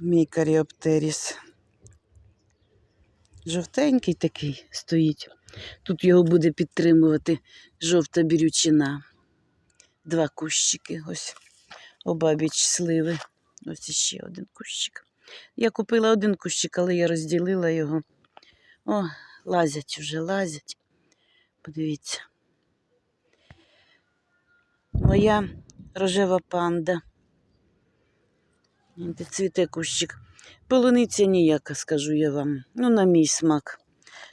Мій каріоптеріс. Жовтенький такий стоїть. Тут його буде підтримувати жовта бірючина. Два кущики. Ось обабіч сливи. Ось іще один кущик. Я купила один кущик, але я розділила його. О, лазять уже, лазять. Подивіться. Моя рожева панда. Цвіте кущик. Полуниця ніяка, скажу я вам. Ну, на мій смак.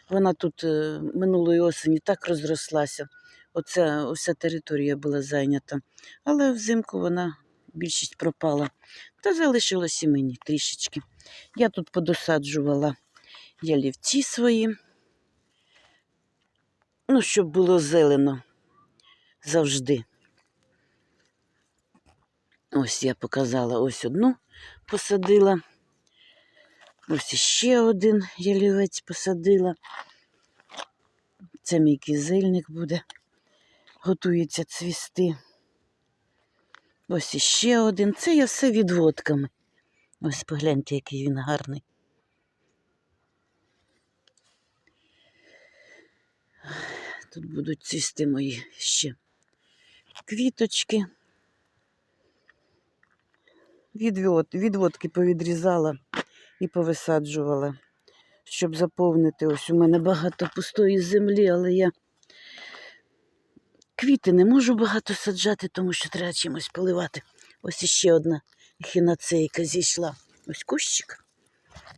Вона тут е, минулої осені так розрослася. Оця уся територія була зайнята. Але взимку вона більшість пропала. Та залишилося і мені трішечки. Я тут подосаджувала ялівці свої. Ну, щоб було зелено завжди. Ось я показала ось одну посадила. Ось іще один ялівець посадила. Це мій кизильник буде. Готується цвісти. Ось іще один. Це я все відводками. Ось погляньте, який він гарний. Тут будуть цвісти мої ще квіточки. Відвод, відводки повідрізала і повисаджувала, щоб заповнити. Ось у мене багато пустої землі, але я квіти не можу багато саджати, тому що треба чимось поливати. Ось іще одна хіноцейка зійшла. Ось кущик.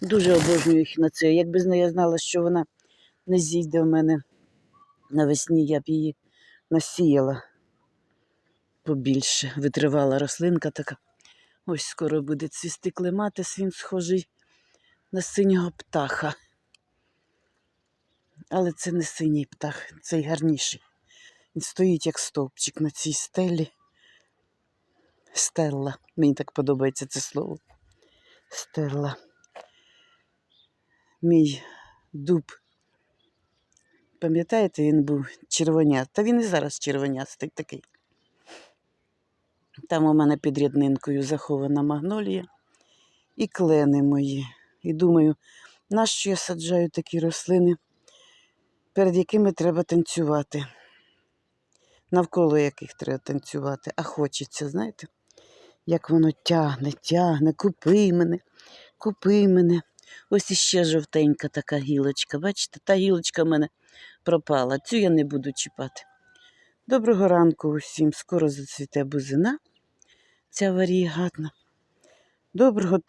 Дуже обожнюю хіноцею. Якби я знала, що вона не зійде в мене навесні, я б її насіяла побільше. Витривала рослинка така. Ось скоро буде цвісти клематис, він схожий на синього птаха. Але це не синій птах, цей гарніший. Він стоїть як стовпчик на цій стелі. Стелла. Мені так подобається це слово. Стелла. Мій дуб. Пам'ятаєте, він був червоня. Та він і зараз червонястий такий. Там у мене під ряднинкою захована магнолія і клени мої. І думаю, нащо я саджаю такі рослини, перед якими треба танцювати, навколо яких треба танцювати, а хочеться, знаєте, як воно тягне, тягне, купи мене, купи мене. Ось іще жовтенька така гілочка. Бачите, та гілочка в мене пропала. Цю я не буду чіпати. Доброго ранку усім. Скоро зацвіте бузина. Ця варігатна. Доброго